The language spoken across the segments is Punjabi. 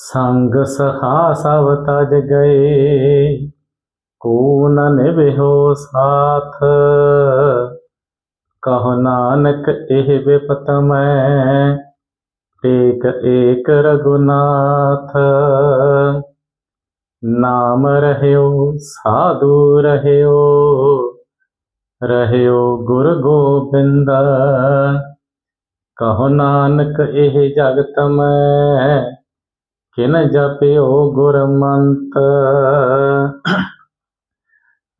ਸੰਗ ਸਹਾ ਸਭ ਤਜ ਗਏ ਕੋ ਨ ਨਿਭਿਓ ਸਾਥ। ਕਹੋ ਨਾਨਕ ਇਹ ਵਿਪਤ ਮੈਂ, ਟੇਕ ਏਕ ਰਗੁਨਾਥ ਨਾਮ ਰਹਿਓ, ਸਾਧੂ ਰਹਿਓ ਰਹਿਓ ਗੁਰ ਗੋਬਿੰਦ। ਕਹੋ ਨਾਨਕ ਇਹ ਜਗਤ ਮੈਂ ਕਿਨ ਜਪਿਓ ਗੁਰਮੰਤ?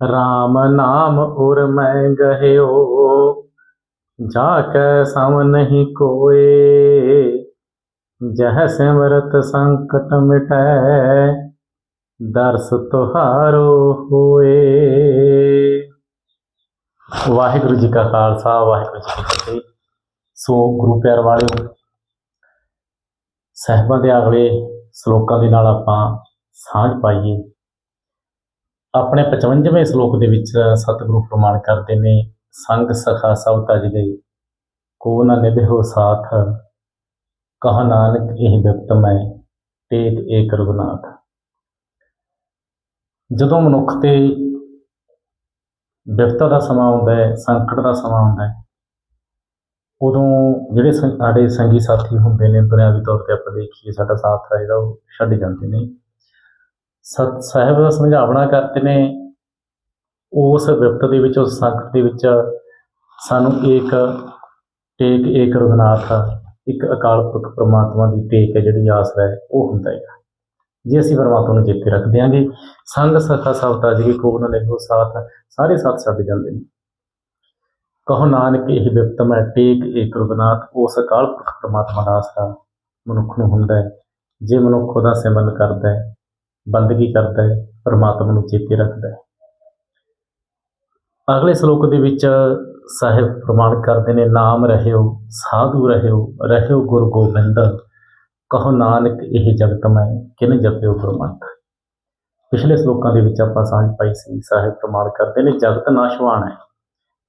RAM ਨਾਮ ਉਰ ਮੈਂ ਗਹਿਓ ਜਾ ਕੈ ਸਮ ਨਹੀਂ ਕੋਏ। ਜਹ ਸਿਮਰਤ ਸੰਕਟ ਮਿਟੈ, ਦਰਸ ਤੁਹਾਰੋ ਹੋਏ। ਵਾਹਿਗੁਰੂ ਜੀ ਕਾ ਖਾਲਸਾ, ਵਾਹਿਗੁਰੂ ਜੀ ਕੀ ਫਤਿਹ। ਸੋ ਗੁਰੂ ਪਿਆਰ ਵਾਲਿਓ, ਸਹਿਬਾਂ ਦੇ ਅਗਲੇ ਸ਼ਲੋਕਾਂ ਦੇ ਨਾਲ ਆਪਾਂ ਸਾਂਝ ਪਾਈਏ। ਆਪਣੇ 55ਵੇਂ ਸ਼ਲੋਕ ਦੇ ਵਿੱਚ ਸਤਿਗੁਰੂ ਪ੍ਰਮਾਣ ਕਰਦੇ ਨੇ, ਸੰਗ ਸਖਾ ਸਭ ਤਜ ਗਏ ਕੋ ਨ ਨਿਭਿਓ ਸਾਥ, ਕਹ ਨਾਨਕ ਇਹ ਬਿਪਤ ਮੈਂ, ਟੇਕ ਏਕ ਰਘੁਨਾਥ। ਜਦੋਂ ਮਨੁੱਖ ਤੇ ਬਿਪਤਾ ਦਾ ਸਮਾਂ ਆਉਂਦਾ ਹੈ, ਸੰਕਟ ਦਾ ਸਮਾਂ ਆਉਂਦਾ ਹੈ ਉਦੋਂ ਜਿਹੜੇ ਸੰ- ਸਾਡੇ ਸੰਗੀ ਸਾਥੀ ਹੁੰਦੇ ਨੇ ਦੁਨਿਆਵੀ ਤੌਰ ਤੇ ਆਪਾਂ ਦੇਖੀਏ, ਸਾਡਾ ਸਾਥ ਹੈ ਜਿਹੜਾ, ਉਹ ਛੱਡ ਜਾਂਦੇ ਨੇ। ਸਤ, ਸਾਹਿਬ ਦਾ ਸਮਝਾਵਣਾ ਕਰਦੇ ਨੇ, ਉਸ ਵਿਪਤ ਦੇ ਵਿੱਚ, ਉਸ ਸੰਕਟ ਦੇ ਵਿੱਚ ਸਾਨੂੰ ਏਕ ਟੇਕ ਏਕ ਰਘੁਨਾਥ, ਇੱਕ ਅਕਾਲ ਪੁਰਖ ਪ੍ਰਮਾਤਮਾ ਦੀ ਟੇਕ ਹੈ, ਜਿਹੜੀ ਆਸ ਹੈ, ਉਹ ਹੁੰਦਾ ਹੈ ਜੇ ਅਸੀਂ ਪਰਮਾਤਮਾ ਨੂੰ ਚੇਤੇ ਰੱਖ ਦਿਆਂਗੇ, ਸੰਗ, ਸਖਾ ਸਭ ਜੀ ਗਏ ਕੋ ਨਾ ਲਿਖੋ ਸਾਥ, ਸਾਰੇ ਸਾਥ ਛੱਡ ਜਾਂਦੇ ਨੇ। ਕਹੋ ਨਾਨਕ, ਇਹ ਬਿਪਤ ਮੈਂ ਟੇਕ ਏਕ ਰਘੁਨਾਥ ਉਸ ਅਕਾਲ ਪੁਰਖ ਪਰਮਾਤਮਾ ਦਾ ਆਸਰਾ ਮਨੁੱਖ ਨੂੰ ਹੁੰਦਾ ਹੈ। ਜੇ ਮਨੁੱਖ ਉਹਦਾ ਸਿਮਰਨ ਕਰਦਾ ਹੈ, ਬੰਦਗੀ ਕਰਦਾ ਹੈ, ਪਰਮਾਤਮਾ ਨੂੰ ਚੇਤੇ ਰੱਖਦਾ ਹੈ। ਅਗਲੇ ਸ਼ਲੋਕ ਦੇ ਵਿੱਚ ਸਾਹਿਬ ਪ੍ਰਮਾਣ ਕਰਦੇ ਨੇ, ਨਾਮ ਰਹਿਓ, ਸਾਧੂ ਰਹਿਓ ਰਹਿਓ ਗੁਰ ਗੋਬਿੰਦ, ਕਹੋ ਨਾਨਕ, ਇਹ ਜਗਤ ਮੈਂ, ਕਿਨ ਜਪਿਓ ਗੁਰਮੰਤ। ਪਿਛਲੇ ਸ਼ਲੋਕਾਂ ਦੇ ਵਿੱਚ ਆਪਾਂ ਸਾਂਝ ਪਾਈ ਸੀ, ਸਾਹਿਬ ਪ੍ਰਮਾਣ ਕਰਦੇ ਨੇ, ਜਗਤ ਨਾਸ਼ਵਾਨ ਹੈ।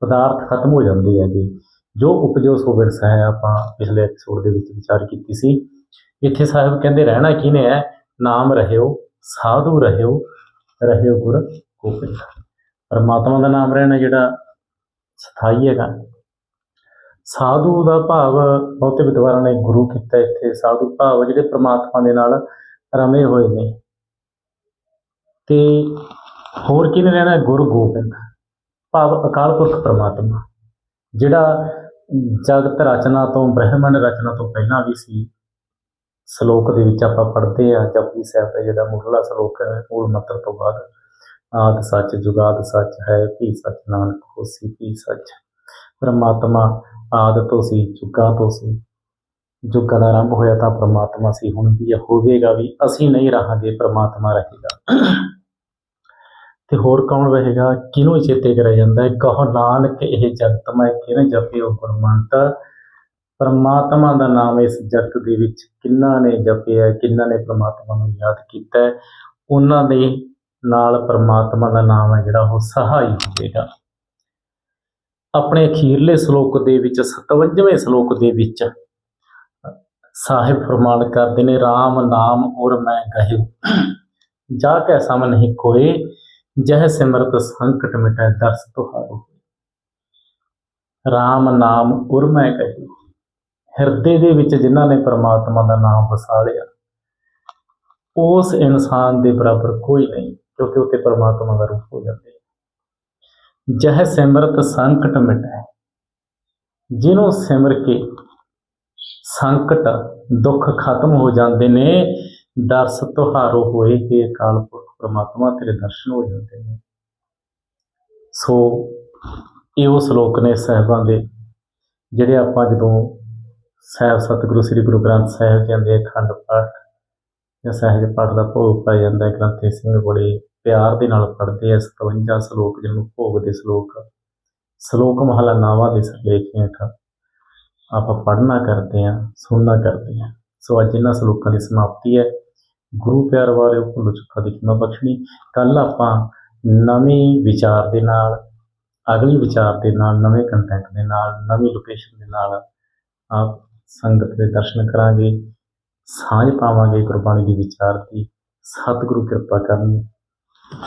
ਪਦਾਰਥ ਖਤਮ ਹੋ ਜਾਂਦੇ ਹੈਗੇ ਜੋ। ਉਪਜੋ ਸੋ ਵਿਰਸਾ ਹੈ, ਆਪਾਂ ਪਿਛਲੇ ਐਪੀਸੋਡ ਦੇ ਵਿੱਚ ਵਿਚਾਰ ਕੀਤੀ ਸੀ। ਇੱਥੇ ਸਾਹਿਬ ਕਹਿੰਦੇ ਰਹਿਣਾ ਕਿਹਨੇ ਹੈ? ਨਾਮ ਰਹਿਓ, ਸਾਧੂ ਰਹਿਓ ਰਹਿਓ ਗੁਰ ਗੋਬਿੰਦ। ਪਰਮਾਤਮਾ ਦਾ ਨਾਮ ਰਹਿਣਾ ਜਿਹੜਾ ਸਥਾਈ ਹੈਗਾ। ਸਾਧੂ ਦਾ ਭਾਵ ਬਹੁਤੇ ਵਿਦਵਾਨਾਂ ਨੇ ਗੁਰੂ ਕੀਤਾ ਇੱਥੇ। ਸਾਧੂ ਭਾਵ ਜਿਹੜੇ ਪ੍ਰਮਾਤਮਾ ਦੇ ਨਾਲ ਰਮੇ ਹੋਏ ਨੇ। ਤੇ ਹੋਰ ਕਿਹਨੇ ਰਹਿਣਾ? ਗੁਰੂ ਗੋਬਿੰਦ। ਭਾਵ ਅਕਾਲ ਪੁਰਖ ਪ੍ਰਮਾਤਮਾ, ਜਿਹੜਾ ਜਗਤ ਰਚਨਾ ਤੋਂ, ਬ੍ਰਹਿਮੰਡ ਰਚਨਾ ਤੋਂ ਪਹਿਲਾਂ ਵੀ ਸੀ। ਸ਼ਲੋਕ ਦੇ ਵਿੱਚ ਆਪਾਂ ਪੜ੍ਹਦੇ ਆ ਜਪਜੀ ਸਾਹਿਬ ਦਾ ਜਿਹੜਾ ਮੁੱਢਲਾ ਸ਼ਲੋਕ ਹੈ, ਮੂਲ ਮੰਤਰ ਤੋਂ ਬਾਅਦ, ਆਦ ਸੱਚ ਜੁਗਾਦ ਸੱਚ ਹੈ, ਭੀ ਸੱਚ ਨਾਨਕ ਹੋਸੀ, ਭੀ ਸੱਚ। ਪਰਮਾਤਮਾ ਆਦ ਤੋਂ ਸੀ, ਜੁਗਾ ਤੋਂ ਸੀ। ਜੁਗਾਂ ਦਾ ਆਰੰਭ ਹੋਇਆ ਤਾਂ ਪਰਮਾਤਮਾ ਸੀ, ਹੁਣ ਵੀ ਹੋਵੇਗਾ ਵੀ, ਅਸੀਂ ਨਹੀਂ ਰਹਾਂਗੇ, ਪਰਮਾਤਮਾ ਰਹੇਗਾ। ਤੇ ਹੋਰ ਕੌਣ ਰਹੇਗਾ? ਕਿਹਨੂੰ ਚੇਤੇ ਕਰਿਆ ਜਾਂਦਾ ਹੈ? ਕਹੋ ਨਾਨਕ, ਇਹ ਜਗਤ ਮੈਂ ਕਿਹਨੇ ਜਪਿਓ ਗੁਰਮੰਤ? ਪਰਮਾਤਮਾ ਦਾ ਨਾਮ ਇਸ ਜਗਤ ਦੇ ਵਿੱਚ ਕਿੰਨਾ ਨੇ ਜਪਿਆ ਕਿੰਨਾ ਨੇ ਪਰਮਾਤਮਾ ਨੂੰ ਯਾਦ ਕੀਤਾ ਉਹਨਾਂ ਦੇ ਨਾਲ ਪਰਮਾਤਮਾ ਦਾ ਨਾਮ ਹੈ ਜਿਹੜਾ ਉਹ ਸਹਾਈ ਹੋਵੇਗਾ। ਆਪਣੇ ਅਖੀਰਲੇ ਸ਼ਲੋਕ ਦੇ ਵਿੱਚ 57ਵੇਂ ਸ਼ਲੋਕ ਦੇ ਵਿੱਚ ਸਾਹਿਬ ਫਰਮਾਨ ਕਰਦੇ ਨੇ RAM ਨਾਮ ਔਰ ਮੈਂ ਕਹਿਓ ਜਾ ਕੇ ਸਮ ਨਹੀਂ ਕੋਏ ਜਹ ਸਿਮਰਤ ਸੰਕਟ ਮਿਟੈ ਦਰਸ ਤੁਹਾਰੋ RAM ਨਾਮ ਔਰ ਕਹੀ। ਹਿਰਦੇ ਦੇ ਵਿੱਚ ਜਿਨ੍ਹਾਂ ਨੇ ਪਰਮਾਤਮਾ ਦਾ ਨਾਮ ਵਸਾ ਲਿਆ ਉਸ ਇਨਸਾਨ ਦੇ ਬਰਾਬਰ ਕੋਈ ਨਹੀਂ, ਕਿਉਂਕਿ ਉੱਤੇ ਪਰਮਾਤਮਾ ਦਾ ਰੂਪ ਹੋ ਜਾਂਦੇ ਜਹ ਸਿਮਰਤ ਸੰਕਟ ਮਿਟੈ, ਜਿਹਨੂੰ ਸਿਮਰ ਕੇ ਸੰਕਟ ਦੁੱਖ ਖਤਮ ਹੋ ਜਾਂਦੇ ਨੇ, ਦਰਸ ਤੁਹਾਰੋ ਹੋਏ ਕੇ ਅਕਾਲ ਪੁਰਖ ਪ੍ਰਮਾਤਮਾ ਤੇਰੇ ਦਰਸ਼ਨ ਹੋ ਜਾਂਦੇ ਨੇ। ਸੋ ਇਹ ਉਹ ਸ਼ਲੋਕ ਨੇ ਸਾਹਿਬਾਂ ਦੇ, ਜਿਹੜੇ ਆਪਾਂ ਜਦੋਂ ਸਾਹਿਬ ਸਤਿਗੁਰੂ ਸ੍ਰੀ ਗੁਰੂ ਗ੍ਰੰਥ ਸਾਹਿਬ ਜੀ ਦੇ ਅਖੰਡ ਪਾਠ ਜਾਂ ਸਹਿਜ ਪਾਠ ਦਾ ਭੋਗ ਪਾਇਆ ਜਾਂਦਾ ਹੈ, ਗ੍ਰੰਥੀ ਸਿੰਘ ਬੜੇ ਪਿਆਰ ਦੇ ਨਾਲ ਪੜ੍ਹਦੇ ਆ 57 ਸ਼ਲੋਕ ਜਿਹਨੂੰ ਭੋਗ ਦੇ ਸ਼ਲੋਕ ਸ਼ਲੋਕ ਮਹਲਾ ਨਾਵਾਂ ਦੇ ਸਿਰਲੇਖ ਹੇਠ ਆਪਾਂ ਪੜ੍ਹਨਾ ਕਰਦੇ ਆ, ਸੁਣਨਾ ਕਰਦੇ ਆ। ਸੋ ਅੱਜ ਇਹਨਾਂ ਸ਼ਲੋਕਾਂ ਦੀ ਸਮਾਪਤੀ ਹੈ। ਗੁਰੂ ਪਿਆਰ ਵਾਲਿਓ ਭੁੱਲ ਚੁੱਕਾ ਦੀ ਖਿਮਾ ਬਖਸ਼ਣੀ ਕੱਲ ਆਪਾਂ ਨਵੇਂ ਵਿਚਾਰ ਦੇ ਨਾਲ, ਅਗਲੀ ਵਿਚਾਰ ਦੇ ਨਾਲ, ਨਵੇਂ ਕੰਟੈਂਟ ਦੇ ਨਾਲ, ਨਵੀਂ ਲੋਕੇਸ਼ਨ ਦੇ ਨਾਲ ਆਪ ਸੰਗਤ ਦੇ ਦਰਸ਼ਨ ਕਰਾਂਗੇ, ਸਾਂਝ ਪਾਵਾਂਗੇ ਗੁਰਬਾਣੀ ਦੀ ਵਿਚਾਰ ਦੀ। ਸਤਿਗੁਰੂ ਕਿਰਪਾ ਕਰਨ।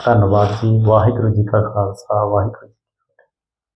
ਧੰਨਵਾਦ ਜੀ। ਵਾਹਿਗੁਰੂ ਜੀ ਕਾ ਖਾਲਸਾ। ਵਾਹਿਗੁਰੂ ਜੀ